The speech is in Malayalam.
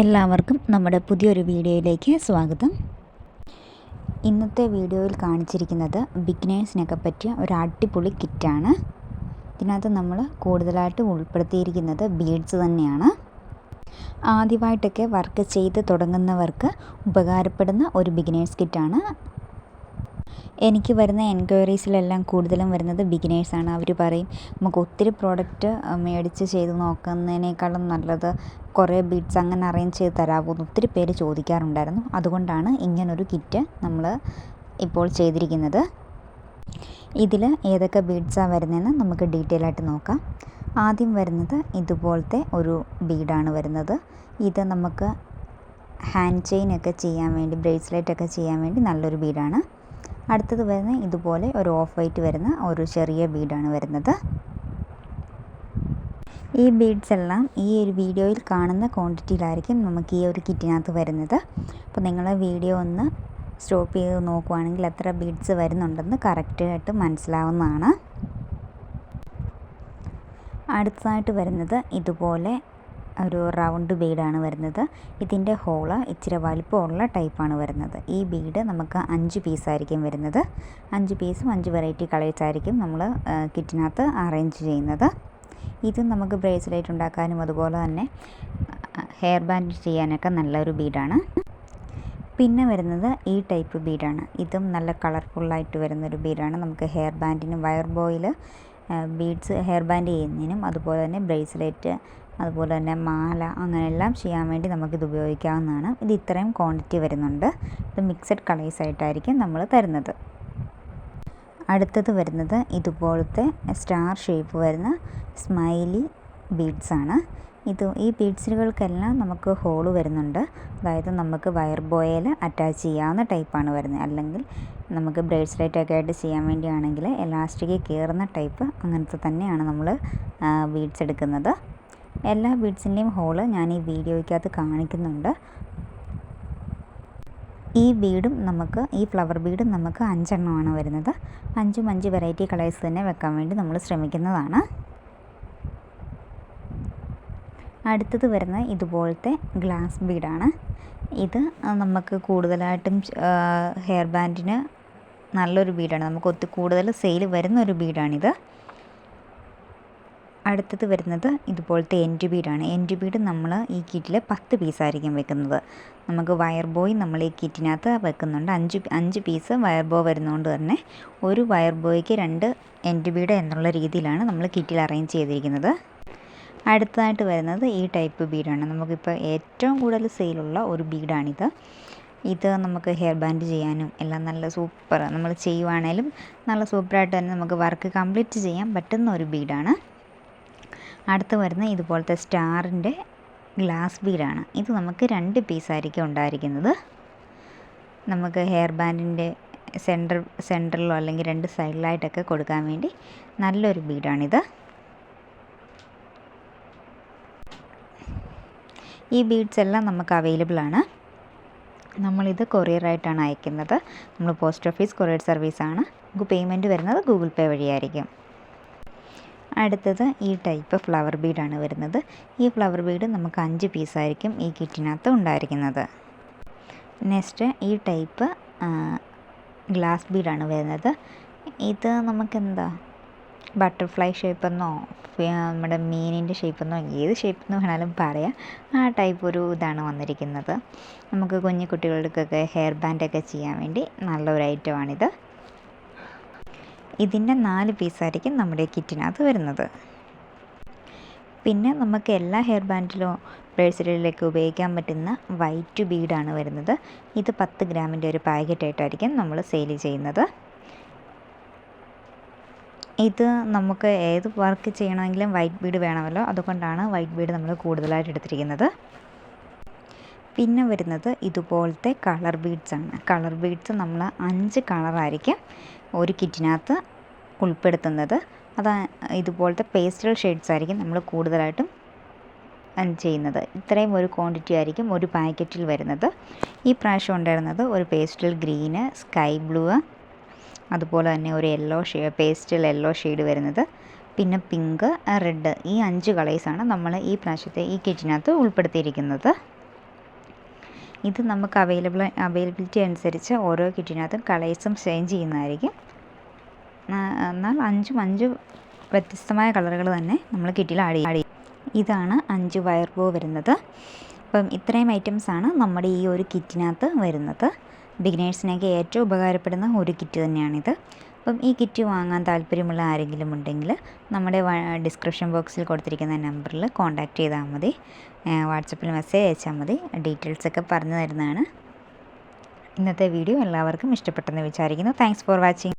എല്ലാവർക്കും നമ്മുടെ പുതിയൊരു വീഡിയോയിലേക്ക് സ്വാഗതം. ഇന്നത്തെ വീഡിയോയിൽ കാണിച്ചിരിക്കുന്നത് ബിഗിനേഴ്സിനൊക്കെ പറ്റിയ ഒരു അടിപൊളി കിറ്റാണ്. ഇതിനകത്ത് നമ്മൾ കൂടുതലായിട്ട് ഉൾപ്പെടുത്തിയിരിക്കുന്നത് ബീഡ്സ് തന്നെയാണ്. ആദ്യമായിട്ടൊക്കെ വർക്ക് ചെയ്ത് തുടങ്ങുന്നവർക്ക് ഉപകാരപ്പെടുന്ന ഒരു ബിഗിനേഴ്സ് കിറ്റാണ് എനിക്ക് വരുന്ന എൻക്വയറീസിലെല്ലാം കൂടുതലും വരുന്നത് ബിഗിനേഴ്സാണ്. അവർ പറയും നമുക്ക് ഒത്തിരി പ്രോഡക്റ്റ് മേടിച്ച് ചെയ്ത് നോക്കുന്നതിനേക്കാളും നല്ലത് കുറേ ബീഡ്സ് അങ്ങനെ അറേഞ്ച് ചെയ്ത് തരാമോ എന്ന് ഒത്തിരി പേര് ചോദിക്കാറുണ്ടായിരുന്നു. അതുകൊണ്ടാണ് ഇങ്ങനൊരു കിറ്റ് നമ്മൾ ഇപ്പോൾ ചെയ്തിരിക്കുന്നത്. ഇതിൽ ഏതൊക്കെ ബീഡ്സാണ് വരുന്നതെന്ന് നമുക്ക് ഡീറ്റെയിൽ ആയിട്ട് നോക്കാം. ആദ്യം വരുന്നത് ഇതുപോലത്തെ ഒരു ബീഡാണ് വരുന്നത്. ഇത് നമുക്ക് ഹാൻഡ് ചെയിൻ ഒക്കെ ചെയ്യാൻ വേണ്ടി ബ്രേസ്ലെറ്റ് ഒക്കെ ചെയ്യാൻ വേണ്ടി നല്ലൊരു ബീഡാണ്. അടുത്തത് വരുന്ന ഇതുപോലെ ഒരു ഓഫ് വൈറ്റ് വരുന്ന ഒരു ചെറിയ ബീഡാണ് വരുന്നത്. ഈ ബീഡ്സ് എല്ലാം ഈ ഒരു വീഡിയോയിൽ കാണുന്ന ക്വാണ്ടിറ്റിയിലായിരിക്കും നമുക്ക് ഈ ഒരു കിറ്റിനകത്ത് വരുന്നത്. അപ്പോൾ നിങ്ങൾ വീഡിയോ ഒന്ന് സ്റ്റോപ്പ് ചെയ്ത് നോക്കുവാണെങ്കിൽ എത്ര ബീഡ്സ് വരുന്നുണ്ടെന്ന് കറക്റ്റായിട്ട് മനസ്സിലാവുന്നതാണ്. അടുത്തതായിട്ട് വരുന്നത് ഇതുപോലെ ഒരു റൗണ്ട് ബീഡാണ് വരുന്നത്. ഇതിന്റെ ഹോൾ ഇച്ചിരി വലിപ്പമുള്ള ടൈപ്പാണ് വരുന്നത്. ഈ ബീഡ് നമുക്ക് അഞ്ച് പീസായിരിക്കും വരുന്നത്. അഞ്ച് പീസും അഞ്ച് വെറൈറ്റി കളേഴ്സ് ആയിരിക്കും നമ്മൾ കിറ്റിനകത്ത് അറേഞ്ച് ചെയ്യുന്നത്. ഇത് നമുക്ക് ബ്രേസ്ലെറ്റ് ഉണ്ടാക്കാനും അതുപോലെ തന്നെ ഹെയർ ബാൻഡ് ചെയ്യാനൊക്കെ നല്ലൊരു ബീഡാണ്. പിന്നെ വരുന്നത് ഈ ടൈപ്പ് ബീഡാണ്. ഇതും നല്ല കളർഫുള്ളായിട്ട് വരുന്നൊരു ബീഡാണ്. നമുക്ക് ഹെയർ ബാൻഡിനും വയർ ബോയിൽ ബീഡ്സ് ഹെയർ ബാൻഡ് ചെയ്യുന്നതിനും അതുപോലെ തന്നെ ബ്രേസ്ലെറ്റ് അതുപോലെ തന്നെ മാല അങ്ങനെയെല്ലാം ചെയ്യാൻ വേണ്ടി നമുക്കിത് ഉപയോഗിക്കാവുന്നതാണ്. ഇത് ഇത്രയും ക്വാണ്ടിറ്റി വരുന്നുണ്ട്. ഇത് മിക്സഡ് കളേഴ്സ് ആയിട്ടായിരിക്കും നമ്മൾ തരുന്നത്. അടുത്തത് വരുന്നത് ഇതുപോലത്തെ സ്റ്റാർ ഷേപ്പ് വരുന്ന സ്മൈലി ബീഡ്സാണ് ഇത് ഈ ബീഡ്സുകൾക്കെല്ലാം നമുക്ക് ഹോൾ വരുന്നുണ്ട്. അതായത് നമുക്ക് വയർ ബോയിൽ അറ്റാച്ച് ചെയ്യാവുന്ന ടൈപ്പാണ് വരുന്നത്. അല്ലെങ്കിൽ നമുക്ക് ബ്രേസ്ലെറ്റ് ഒക്കെ ആയിട്ട് ചെയ്യാൻ വേണ്ടിയാണെങ്കിൽ എലാസ്റ്റിക് കയറുന്ന ടൈപ്പ് അങ്ങനത്തെ തന്നെയാണ് നമ്മൾ ബീഡ്സ് എടുക്കുന്നത്. എല്ലാ ബീഡ്സിന്റെയും ഹോൾ ഞാൻ ഈ വീഡിയോയ്ക്കകത്ത് കാണിക്കുന്നുണ്ട്. ഈ ബീഡും നമുക്ക് ഈ ഫ്ലവർ ബീഡും നമുക്ക് അഞ്ചെണ്ണമാണ് വരുന്നത്. അഞ്ചും അഞ്ച് വെറൈറ്റി കളേഴ്സ് തന്നെ വെക്കാൻ വേണ്ടി നമ്മൾ ശ്രമിക്കുന്നതാണ്. അടുത്തത് വരുന്ന ഇതുപോലത്തെ ഗ്ലാസ് ബീഡാണ്. ഇത് നമുക്ക് കൂടുതലായിട്ടും ഹെയർ ബാൻഡിന് നല്ലൊരു ബീഡാണ്. നമുക്ക് ഒത്തിരി കൂടുതൽ സെയിൽ വരുന്ന ഒരു ബീഡാണിത്. അടുത്തത് വരുന്നത് ഇതുപോലത്തെ എൻഡ് ബീഡാണ് എൻഡ് ബീഡ് നമ്മൾ ഈ കിറ്റിൽ പത്ത് പീസായിരിക്കും വെക്കുന്നത്. നമുക്ക് വയർ ബോയ് നമ്മൾ ഈ കിറ്റിനകത്ത് വെക്കുന്നുണ്ട്. അഞ്ച് അഞ്ച് പീസ് വയർ ബോ വരുന്നതുകൊണ്ട് തന്നെ ഒരു വയർ ബോയ്ക്ക് രണ്ട് എൻഡ് ബീഡ് എന്നുള്ള രീതിയിലാണ് നമ്മൾ കിറ്റിൽ അറേഞ്ച് ചെയ്തിരിക്കുന്നത്. അടുത്തതായിട്ട് വരുന്നത് ഈ ടൈപ്പ് ബീഡാണ് നമുക്കിപ്പോൾ ഏറ്റവും കൂടുതൽ സെയിലുള്ള ഒരു ബീഡാണിത് ഇത് നമുക്ക് ഹെയർ ബാൻഡ് ചെയ്യാനും എല്ലാം നല്ല സൂപ്പർ നമ്മൾ ചെയ്യുവാണേലും നല്ല സൂപ്പറായിട്ട് തന്നെ നമുക്ക് വർക്ക് കംപ്ലീറ്റ് ചെയ്യാൻ പറ്റുന്ന ഒരു ബീഡാണ് അടുത്ത് വരുന്ന ഇതുപോലത്തെ സ്റ്റാറിന്റെ ഗ്ലാസ് ബീഡാണ്. ഇത് നമുക്ക് രണ്ട് പീസായിരിക്കും ഉണ്ടായിരിക്കുന്നത്. നമുക്ക് ഹെയർ ബാൻഡിന്റെ സെന്റർ സെന്ററിലോ അല്ലെങ്കിൽ രണ്ട് സൈഡിലായിട്ടൊക്കെ കൊടുക്കാൻ വേണ്ടി നല്ലൊരു ബീഡാണിത്. ഈ ബീഡ്സ് എല്ലാം നമുക്ക് അവൈലബിൾ ആണ്. നമ്മളിത് കൊറിയറായിട്ടാണ് അയക്കുന്നത്. നമ്മൾ പോസ്റ്റ് ഓഫീസ് കൊറിയർ സർവീസാണ്. നമുക്ക് പേയ്മെന്റ് വരുന്നത് ഗൂഗിൾ പേ വഴിയായിരിക്കും. അടുത്തത് ഈ ടൈപ്പ് ഫ്ലവർ ബീഡാണ് വരുന്നത്. ഈ ഫ്ലവർ ബീഡ് നമുക്ക് അഞ്ച് പീസായിരിക്കും ഈ കിറ്റിനകത്ത് ഉണ്ടായിരിക്കുന്നത്. നെക്സ്റ്റ് ഈ ടൈപ്പ് ഗ്ലാസ് ബീഡാണ് വരുന്നത്. ഇത് നമുക്കെന്താ? ബട്ടർഫ്ലൈ ഷേപ്പെന്നോ നമ്മുടെ മീനിന്റെ ഷേപ്പെന്നോ ഏത് ഷേപ്പെന്ന് വേണമെങ്കിലും പറയാം. ആ ടൈപ്പ് ഒരു ഇതാണ് വന്നിരിക്കുന്നത്. നമുക്ക് കുഞ്ഞു കുട്ടികൾക്കൊക്കെ ഹെയർ ബാൻഡൊക്കെ ചെയ്യാൻ വേണ്ടി നല്ലൊരു ഐറ്റമാണിത് ഇതിന്റെ നാല് പീസായിരിക്കും നമ്മുടെ കിറ്റിനകത്ത് വരുന്നത്. പിന്നെ നമുക്ക് എല്ലാ ഹെയർ ബാൻഡിലോ ബ്രേസ്ലെറ്റിലേക്ക് ഉപയോഗിക്കാൻ പറ്റുന്ന വൈറ്റ് ബീഡാണ് വരുന്നത്. ഇത് പത്ത് ഗ്രാമിന്റെ ഒരു പാക്കറ്റായിട്ടായിരിക്കും നമ്മൾ സെയിൽ ചെയ്യുന്നത്. ഇത് നമുക്ക് ഏത് വർക്ക് ചെയ്യണമെങ്കിലും വൈറ്റ് ബീഡ് വേണമല്ലോ. അതുകൊണ്ടാണ് വൈറ്റ് ബീഡ് നമ്മൾ കൂടുതലായിട്ട് എടുത്തിരിക്കുന്നത്. പിന്നെ വരുന്നത് ഇതുപോലത്തെ കളർ ബീഡ്സ് ആണ് കളർ ബീഡ്സ് നമ്മൾ അഞ്ച് കളറായിരിക്കും. ഒരു കിറ്റിനകത്ത് ഉൾപ്പെടുത്തുന്നത്. അത് ഇതുപോലത്തെ പേസ്റ്റൽ ഷെയ്ഡ്സ് ആയിരിക്കും നമ്മൾ കൂടുതലായിട്ടും ചെയ്യുന്നത്. ഇത്രയും ഒരു ക്വാണ്ടിറ്റി ആയിരിക്കും ഒരു പാക്കറ്റിൽ വരുന്നത്. ഈ പ്രാവശ്യം ഉണ്ടായിരുന്നത് ഒരു പേസ്റ്റൽ ഗ്രീന് സ്കൈ ബ്ലൂ അതുപോലെ തന്നെ ഒരു യെല്ലോ ഷേ പേസ്റ്റൽ യെല്ലോ ഷെയ്ഡ് വരുന്നത്. പിന്നെ പിങ്ക് റെഡ് ഈ അഞ്ച് കളേഴ്സാണ് നമ്മൾ ഈ പ്രാവശ്യത്തെ ഈ കിറ്റിനകത്ത് ഉൾപ്പെടുത്തിയിരിക്കുന്നത്. ഇത് നമുക്ക് അവൈലബിൾ അവൈലബിലിറ്റി അനുസരിച്ച് ഓരോ കിറ്റിനകത്തും കളേഴ്സും ചേഞ്ച് ചെയ്യുന്നതായിരിക്കും. എന്നാൽ അഞ്ചും അഞ്ച് വ്യത്യസ്തമായ കളറുകൾ തന്നെ നമ്മൾ കിറ്റിൽ ആഡ് ചെയ്യും. ഇതാണ് അഞ്ച് വയർ ബോ വരുന്നത്. അപ്പം ഇത്രയും ഐറ്റംസാണ് നമ്മുടെ ഈ ഒരു കിറ്റിനകത്ത് വരുന്നത്. ബിഗിനേഴ്സിനൊക്കെ ഏറ്റവും ഉപകാരപ്പെടുന്ന ഒരു കിറ്റ് തന്നെയാണിത്. അപ്പം ഈ കിറ്റ് വാങ്ങാൻ താല്പര്യമുള്ള ആരെങ്കിലും ഉണ്ടെങ്കിൽ നമ്മുടെ ഡിസ്ക്രിപ്ഷൻ ബോക്സിൽ കൊടുത്തിരിക്കുന്ന നമ്പറിൽ കോൺടാക്റ്റ് ചെയ്താൽ മതി. വാട്സപ്പിൽ മെസ്സേജ് അയച്ചാൽ മതി. ഡീറ്റെയിൽസ് ഒക്കെ പറഞ്ഞു തരുന്നതാണ്. ഇന്നത്തെ വീഡിയോ എല്ലാവർക്കും ഇഷ്ടപ്പെട്ടെന്ന് വിചാരിക്കുന്നു. Thanks for watching